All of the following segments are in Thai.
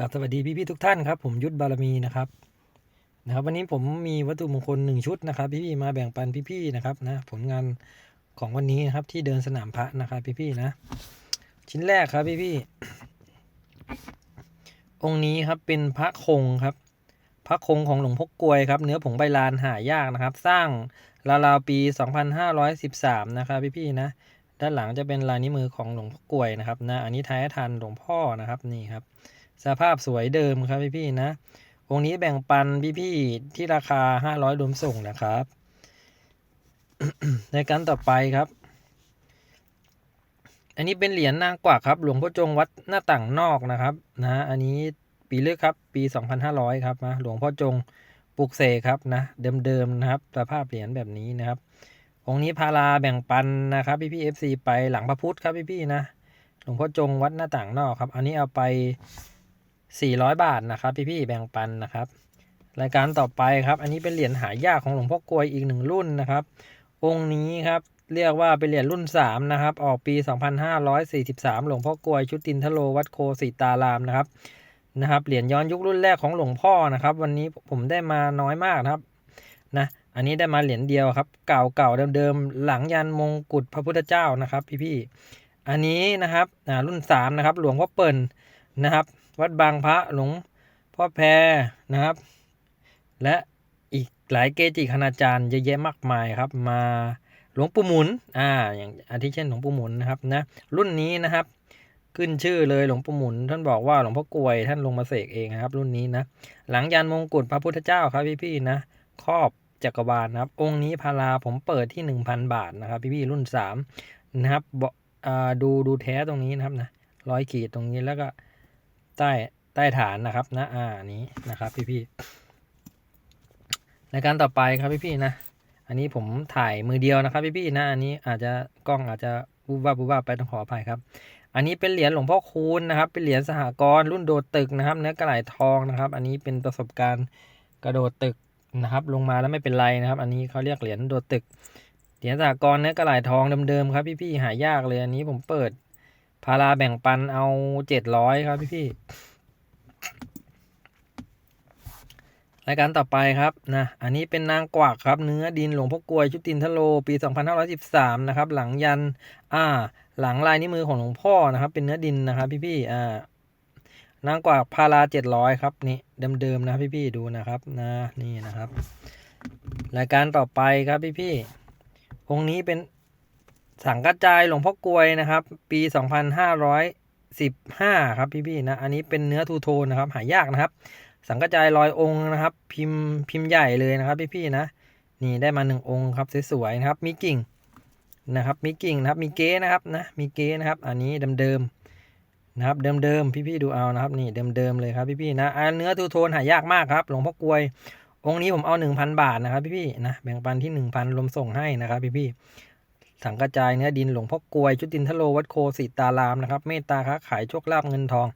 กับสวัสดีพี่ๆทุกท่านครับ ผมยุทธบารมีนะครับนะครับ วันนี้ผมมีวัตถุมงคลหนึ่งชุดนะครับ พี่ๆมาแบ่งปันพี่ๆนะครับนะผลงานของวันนี้นะครับ ที่เดินสนามพระนะครับพี่ๆนะ ชิ้นแรกครับพี่ๆองค์นี้ครับเป็นพระคงครับ พระคงของหลวงพ่อกลวยครับ เนื้อผงใบลานหายากนะครับ สร้างราวๆปี 2513 นะครับพี่ๆนะด้านหลังจะเป็นลายนิ้วมือของหลวงพ่อกลวยนะครับนะอันนี้ท้ายทันหลวงพ่อนะครับนี่ครับ สภาพสวยเดิมครับพี่ๆนะองค์นี้แบ่งปันพี่ๆที่ราคา 500รวมส่งนะครับ ในการต่อไปครับ อันนี้เป็นเหรียญนางกวักครับ หลวงพ่อจงวัดหน้าต่างนอกนะครับนะอันนี้ปีเลือกครับ ปี 2500 ครับนะหลวงพ่อจงปลุกเสกครับนะเดิมๆนะครับสภาพเหรียญแบบนี้นะครับองค์นี้พาราแบ่งปันนะครับพี่พี่เอฟซีไปหลังพระพุทธครับพี่พี่นะหลวงพ่อจงวัดหน้าต่างนอกครับ อันนี้เอาไป 400 บาทนะครับพี่พี่แบ่งปันนะครับ รายการต่อไปครับ อันนี้เป็นเหรียญหายากของหลวงพ่อกลวยอีกหนึ่งรุ่นนะครับ องค์นี้ครับเรียกว่าเป็นเหรียญรุ่น 3 นะครับ ออกปี 2543 หลวงพ่อกลวยชุตินทโลวัดโคสีตารามนะครับนะครับเหรียญย้อนยุครุ่นแรกของหลวงพ่อนะครับ วันนี้ผมได้มาน้อยมากนะครับนะอันนี้ได้มาเหรียญเดียวครับ เก่าเก่าเดิมๆหลังยันมงกุฎพระพุทธเจ้านะครับ พี่ๆอันนี้นะครับอ่ารุ่น3นะครับหลวงพ่อเปิ่นนะครับ วัดบางพระหลวงพ่อแพรนะครับ และอีกหลายเกจิคณาจารย์เยอะแยะมากมายครับ มาหลวงปู่หมุนอ่าอย่างอาทิเช่นหลวงปู่หมุนนะครับนะรุ่นนี้นะครับ ขึ้นชื่อเลยหลวงปู่หมุน ท่านบอกว่าหลวงพ่อกลวยท่านลงมาเสกเองครับ รุ่นนี้นะหลังยันมงกุฎพระพุทธเจ้าครับพี่ๆนะครอบจักรวาลนะครับ องค์นี้พาราผมเปิดที่ 1,000 บาทนะครับ พี่ๆรุ่น 3 นะครับบอ่าดูดูแท้ตรงนี้นะครับนะร้อยขีดตรงนี้แล้วก็ ใต้ใต้ฐานนะครับนะอ่านี้นะครับพี่ๆในการต่อไปครับพี่ๆนะ อันนี้ผมถ่ายมือเดียวนะครับพี่ๆนะอันนี้อาจจะกล้องอาจจะบูบว่าบูบว่าไปต้องขออภัยครับ อันนี้เป็นเหรียญหลวงพ่อคูณนะครับ เป็นเหรียญสหกรณ์รุ่นโดดตึกนะครับ เนื้อกระไหลทองนะครับ อันนี้เป็นประสบการณ์กระโดดตึกนะครับ ลงมาแล้วไม่เป็นไรนะครับ อันนี้เขาเรียกเหรียญโดดตึกเหรียญสหกรณ์เนื้อกระไหลทองเดิมๆครับพี่ๆหายากเลยอันนี้ผมเปิด พาราแบ่งปันเอาเจ็ดร้อยครับพี่ๆรายการต่อไปครับนะอันนี้เป็นนางกวักครับ เนื้อดินหลวงพ่อกลวยชุตินทโลปี 2513 นะครับ หลังยันอ่า หลังลายนิ้วมือของหลวงพ่อนะครับ เป็นเนื้อดินนะครับ พี่ๆอ่านางกวักพาราเจ็ดร้อยครับนี่เดิมๆนะครับพี่ดูนะครับนะนี่นะครับ รายการต่อไปครับพี่ๆองค์นี้เป็น สังกัจจายหลวงพ่อกลวยนะครับ ปี 2515 ครับพี่ๆนะ อันนี้เป็นเนื้อทูโทนนะครับ หายากนะครับ สังกัจจายลอยองค์นะครับ พิมพ์พิมพ์ใหญ่เลยนะครับพี่ๆนะ นี่ได้มาหนึ่งองค์ครับสวยๆนะครับ มีกิ่งนะครับ มีกิ่งนะครับ มีเก้นะครับนะ มีเก้นะครับ อันนี้เดิมๆนะครับ เดิมๆพี่ๆดูเอานะครับ นี่เดิมๆเลยครับพี่ๆนะ อันเนื้อทูโทนหายากมากครับ หลวงพ่อกลวยองค์นี้ผมเอาหนึ่งพันบาทนะครับพี่ๆนะ แบ่งปันที่หนึ่งพันรวมส่งให้นะครับพี่ๆ สังกระจายเนื้อดินหลวงพ่อกลวยชุตินทโลวัดโคสิตารามนะครับ เมตตาค้าขายโชคลาภเงินทอง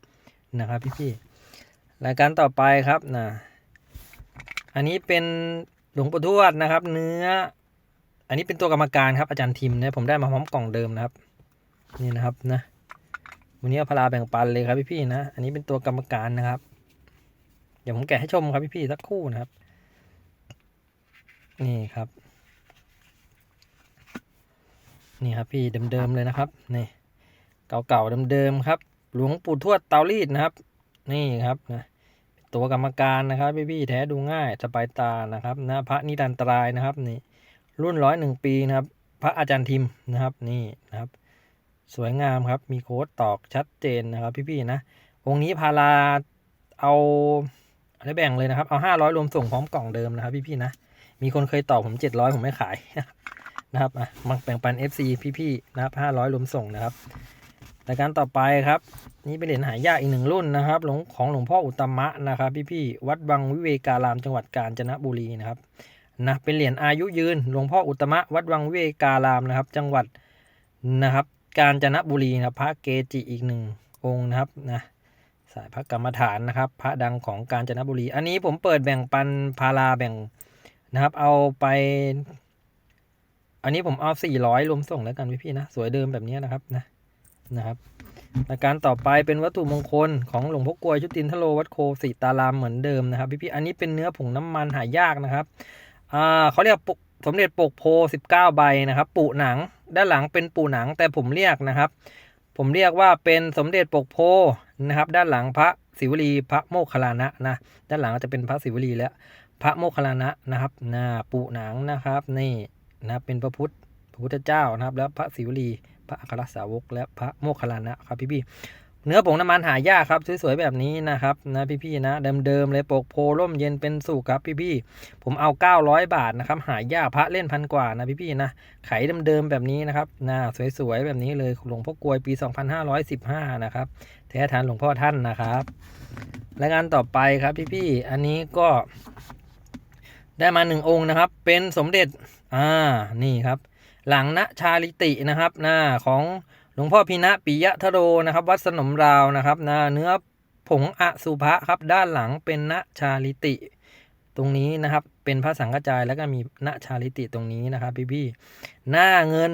นะครับพี่ๆรายการต่อไปครับนะอันนี้เป็นหลวงปู่ทวดนะครับ เนื้อ อันนี้เป็นตัวกรรมการครับอาจารย์ทิมนะผมได้มาพร้อมกล่องเดิมนะครับ นี่นะครับนะวันนี้เอาพลาแบ่งปันเลยครับพี่ๆนะ อันนี้เป็นตัวกรรมการนะครับ เดี๋ยวผมแกะให้ชมครับพี่ๆสักคู่นะครับ นี่ครับ นี่ครับพี่เดิมๆเลยนะครับนี่เก่าๆเดิมๆครับ หลวงปู่ทวดเตารีดนะครับ นี่ครับนะตัวกรรมการนะครับพี่ๆแท้ดูง่ายสบายตานะครับนะพระนิรันตรายนะครับนี่รุ่นร้อยหนึ่งปีนะครับ พระอาจารย์ทิมนะครับนี่นะครับ สวยงามครับมีโค้ดตอกชัดเจนนะครับ พี่ๆนะองค์นี้พาราเอาอะไรแบ่งเลยนะครับ เอาห้าร้อยรวมส่งพร้อมกล่องเดิมนะครับ พี่ๆนะมีคนเคยตอบผมเจ็ดร้อยผมไม่ขาย นะครับอะมาแบ่งปัน FC พี่ๆนะครับห้าร้อยรวมส่งนะครับรายการต่อไปครับ นี่เป็นเหรียญหายากอีกหนึ่งรุ่นนะครับหลวงของหลวงพ่ออุตมะนะครับ พี่ๆวัดวังวิเวการาม จังหวัดกาญจนบุรีนะครับนะเป็นเหรียญอายุยืนหลวงพ่ออุตมะวัดวังวิเวการามนะครับ จังหวัดนะครับกาญจนบุรีนะรพระเกจิอีกหนึ่งองค์นะครับนะสายพระกรรมฐานนะครับ พระดังของกาญจนบุรี อันนี้ผมเปิดแบ่งปันพาราแบ่งนะครับ เอาไป อันนี้ผมเอาสี่ร้อยรวมส่งแล้วกันพี่ๆนะ สวยเดิมแบบนี้นะครับนะนะครับราการต่อไปเป็นวัตถุมงคลของหลวงพ่อกลวยชุตินทโลวัดโคสิตารามเหมือนเดิมนะครับพี่ๆอันนี้เป็นเนื้อผงน้ำมันหายากนะครับอ่าเขาเรียกปุสมเด็จปกโพ 19 ใบนะครับปุหนังด้านหลังเป็นปุหนังแต่ผมเรียกนะครับ ผมเรียกว่าเป็นสมเด็จปกโพนะครับ ด้านหลังพระศิวลีพระโมคคัลลานะนะด้านหลังจะเป็นพระศิวลีแล้วพระโมคคัลลานะนะครับหน้าปุหนังนะครับนี่ นะครับเป็นพระพุทธพระพุทธเจ้านะครับ แล้วพระศิวลี พระอัครสาวก และพระโมคคัลลานะครับพี่ๆเนื้อผงน้ำมันหายากครับสวยๆแบบนี้นะครับนะพี่ๆนะเดิมๆเลยปกโพร่มเย็นเป็นสุขครับพี่ๆผมเอา 900 บาทนะครับหายากพระเล่นพันกว่านะพี่ๆนะไขเดิมๆแบบนี้นะครับนะสวยๆแบบนี้เลยหลวงพ่อกลวยปี 2515 นะครับแท้ทานหลวงพ่อท่านนะครับรายงานต่อไปครับพี่ๆอันนี้ก็ได้มาหนึ่งองค์นะครับ เป็นสมเด็จ อ่านี่ครับ หลังนะชาลิตินะครับหนะของหลวงพ่อพินะปิยะทโรนะครับ วัดสนมราวนะครับนะเนื้อผงอสุภะครับ ด้านหลังเป็นนะชาลิติ ตรงนี้นะครับเป็นพระสังฆจายแล้วก็มีณชาลิติตรงนี้นะครับพี่พี่หน้าเงิน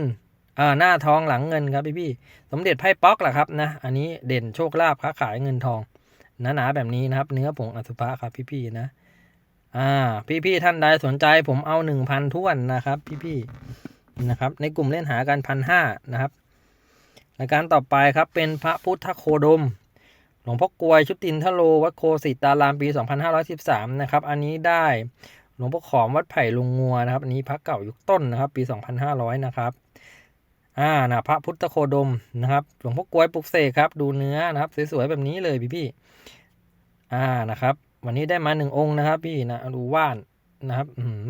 อ่าหน้าทองหลังเงินครับพี่พี่สมเด็จไพ่ป๊อกแหละครับนะอันนี้เด่นโชคลาภค้าขายเงินทองหนาๆแบบนี้นะครับ เนื้อผงอสุภะครับพี่พี่นะ อ่า พี่ๆท่านใดสนใจผมเอาหนึ่งพันทวนนะครับ พี่ๆนะครับ ในกลุ่มเล่นหากันพันห้านะครับรายการต่อไปครับเป็นพระพุทธโคดม หลวงพ่อกลวยชุตินทโลวัดโคสิตารามปี 2513 นะครับ อันนี้ได้หลวงพ่อขอมวัดไผ่ลุงงัวนะครับ อันนี้พระเก่ายุคต้นนะครับ ปี 2500 นะครับอ่านะพระพุทธโคดมนะครับ หลวงพ่อกลวยปลุกเสกครับ ดูเนื้อนะครับ สวยๆแบบนี้เลยพี่ๆอ่านะครับ วันนี้ได้มาหนึ่งองค์นะครับ พี่นะดูว่านนะครับ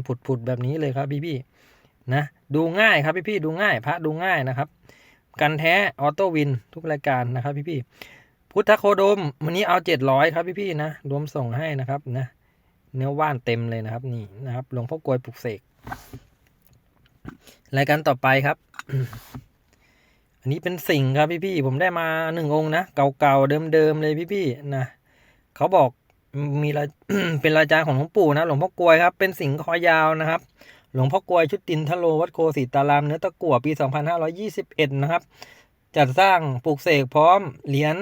ผุดผุดแบบนี้เลยครับพี่พี่นะดูง่ายครับพี่พี่ดูง่าย พระดูง่ายนะครับ กันแท้ออโต้วินทุกรายการนะครับ พี่พี่พุทธโคดม วันนี้เอาเจ็ดร้อยครับพี่พี่นะรวมส่งให้นะครับนะเนื้อว่านเต็มเลยนะครับ นี่นะครับหลวงพ่อกลวยปลุกเสกรายการต่อไปครับ อันนี้เป็นสิ่งครับพี่พี่ผมได้มาหนึ่งองค์นะเก่าๆเดิมๆเลยพี่พี่นะเขาบอก มีเป็นราจายของหลวงปู่นะหลวงพ่อกลวยครับ เป็นสิงห์คอยาวนะครับ หลวงพ่อกลวยชุดตินทโลวัดโคสิตารามเนื้อตะกั่วปี 2521 นะครับ จัดสร้างปลูกเสกพร้อมเหรียญ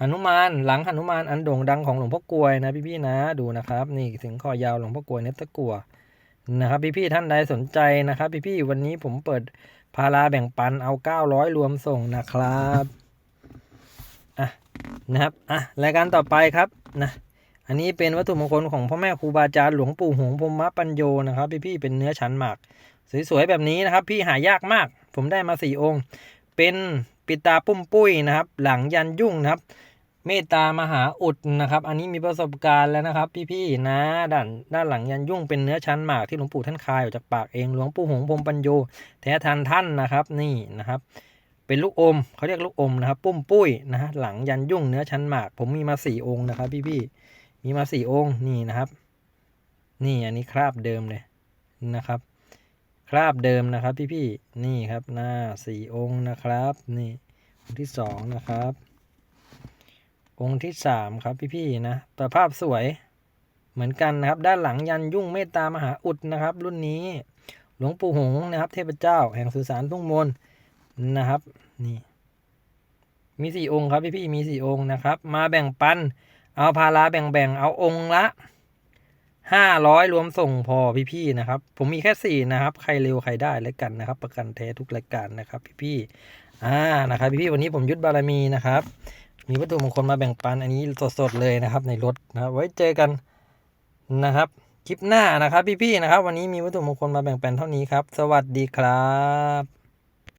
หนุมานหลังหนุมานอันโด่งดังของหลวงพ่อกลวยนะพี่ๆนะดูนะครับ นี่สิงห์คอยาวหลวงพ่อกลวยเนื้อตะกั่วนะครับพี่ๆท่านใดสนใจนะครับพี่ๆวันนี้ผมเปิดพาราแบ่งปันเอา 900 รวมส่งนะครับอะนะครับอะรายการต่อไปครับนะ อันนี้เป็นวัตถุมงคลของพ่อแม่ครูบาอาจารย์หลวงปู่หงพรหมปัญโยนะครับพี่ๆเป็นเนื้อชั้นหมาก สวยๆแบบนี้นะครับ พี่หายากมาก ผมได้มาสี่องค์ เป็นปิตาปุ้มปุ้ยนะครับ หลังยันยุ่งนะครับ เมตตามหาอุดนะครับ อันนี้มีประสบการณ์แล้วนะครับ พี่ๆนะด้านด้านหลังยันยุ่งเป็นเนื้อชั้นหมากที่หลวงปู่ท่านคายออกจากปากเองหลวงปู่หงพรมปัญโยแท้ทันท่านนะครับ นี่นะครับเป็นลูกอมเขาเรียกลูกอมนะครับ ปุ้มปุ้ยนะฮะหลังยันยุ่งเนื้อชั้นหมาก ผมมีมาสี่องค์นะครับ พี่ๆ มีมาสี่องค์นี่นะครับ นี่อันนี้คราบเดิมเลยนะครับ คราบเดิมนะครับพี่ๆนี่ครับหน้าสี่องค์นะครับ นี่องค์ที่สองนะครับ องค์ที่สามครับพี่ๆนะแต่ภาพสวยเหมือนกันนะครับ ด้านหลังยันยุ่งเมตตามหาอุดนะครับ รุ่นนี้หลวงปู่หงนะครับ เทพเจ้า แห่งสุสานทุ่งมนนะครับ นี่ มีสี่องค์ครับพี่ๆมีสี่องค์นะครับ มาแบ่งปัน เอาพาราแบ่งๆ เอาองค์ละห้าร้อยรวมส่งพอพี่ๆนะครับ ผมมีแค่สี่นะครับ ใครเร็วใครได้แล้วกันนะครับ ประกันแท้ทุกรายการนะครับพี่ๆอ่านะครับพี่ๆวันนี้ผมยุทธบารมีนะครับ มีวัตถุมงคลมาแบ่งปันอันนี้สดๆเลยนะครับ ในรถนะครับ ไว้เจอกันนะครับคลิปหน้านะครับพี่ๆนะครับ วันนี้มีวัตถุมงคลมาแบ่งปันเท่านี้ครับ สวัสดีครับ